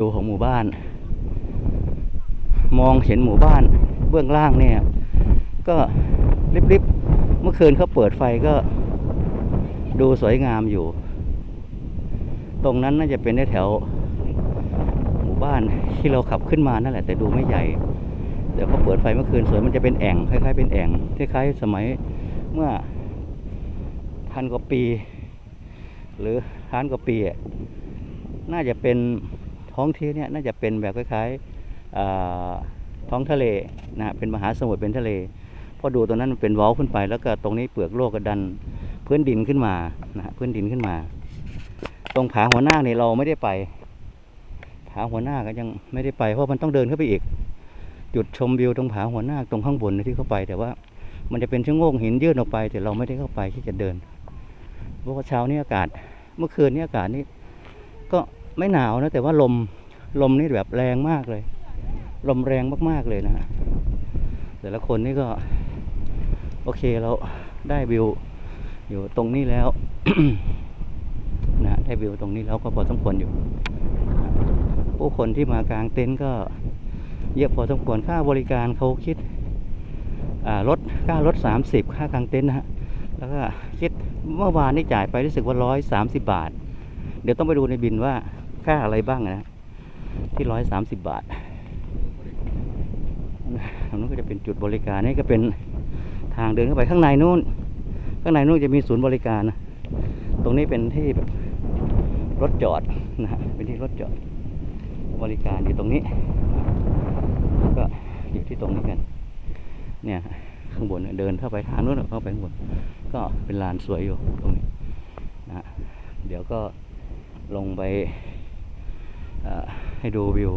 ดูของหมู่บ้าน มองเห็นหมู่บ้านเบื้องล่างเนี่ย ก็ริบๆเมื่อคืนเขาเปิดไฟก็ดูสวยงามอยู่ ตรงนั้นน่าจะเป็นแถวหมู่บ้านที่เราขับขึ้นมานั่นแหละ แต่ดูไม่ใหญ่เดี๋ยวเขาเปิดไฟเมื่อคืนสวยมันจะเป็นแอ่งคล้ายๆเป็นแอ่งคล้ายๆสมัยเมื่อพันกว่าปี หรือล้านกว่าปีน่าจะเป็น ท้องที่เนี่ยน่าจะเป็นแบบคล้ายๆท้องทะเลนะฮะเป็นมหาสมุทรเป็นทะเลเพอดูตรงนั้นมันเป็นว้าขึ้นไป แล้วก็ตรงนี้เปลือกโลกก็ดันพื้นดินขึ้นมานะฮะพื้นดินขึ้นมา ตรงผาหัวหน้าเนี่ยเราไม่ได้ไป ผาหัวหน้าก็ยังไม่ได้ไปเพราะมันต้องเดินเข้าไปอีก จุดชมวิวตรงผาหัวหน้าตรงข้างบนที่เข้าไป แต่ว่ามันจะเป็นชะโงกหินยื่นออกไป แต่เราไม่ได้เข้าไปที่จะเดินเพราะว่าเช้านี้อากาศ เมื่อคืนนี้อากาศนี่ก็ไม่หนาวนะแต่ว่าลม ลมนี่แบบแรงมากเลย ลมแรงมากๆเลยนะ แต่ละคนนี่ก็ โอเคเราได้วิว อยู่ตรงนี้แล้วนะได้วิวตรงนี้แล้วก็พอสมควรอยู่ผู้คนที่มากลางเต็นท์ก็เยอะพอสมควรค่าบริการเขาคิดอ่ารถค่ารถสามสิบค่ากลางเต็นท์นะฮะแล้วก็คิดเมื่อวานนี่จ่ายไปรู้สึกว่าร้อยสามสิบบาท เดี๋ยวต้องไปดูในบินว่าค่าอะไรบ้างนะ ที่ร้อยสามสิบบาทตรงนู้นก็จะเป็นจุดบริการนี่ก็เป็นทางเดินเข้าไปข้างในนู้น ข้างในนู้นจะมีศูนย์บริการนะตรงนี้เป็นที่แบบรถจอดนะฮะเป็นที่รถจอด บริการอยู่ตรงนี้ ก็อยู่ที่ตรงนี้กัน เนี่ยข้างบนเดินเข้าไปทางนู้นเข้าไปข้างบน ก็เป็นลานสวยอยู่ตรงนี้นะเดี๋ยวก็ลงไป ให้ดูวิว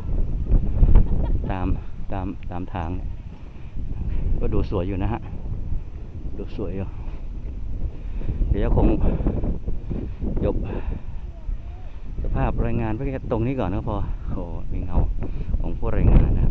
ตามตามตามทาง ก็ดูสวยอยู่นะฮะ ดูสวยอยู่ เดี๋ยวคงจบสภาพรายงานเพื่อแค่ตรงนี้ก่อนนะพอโอ้โหมีเงาของผู้รายงานนะ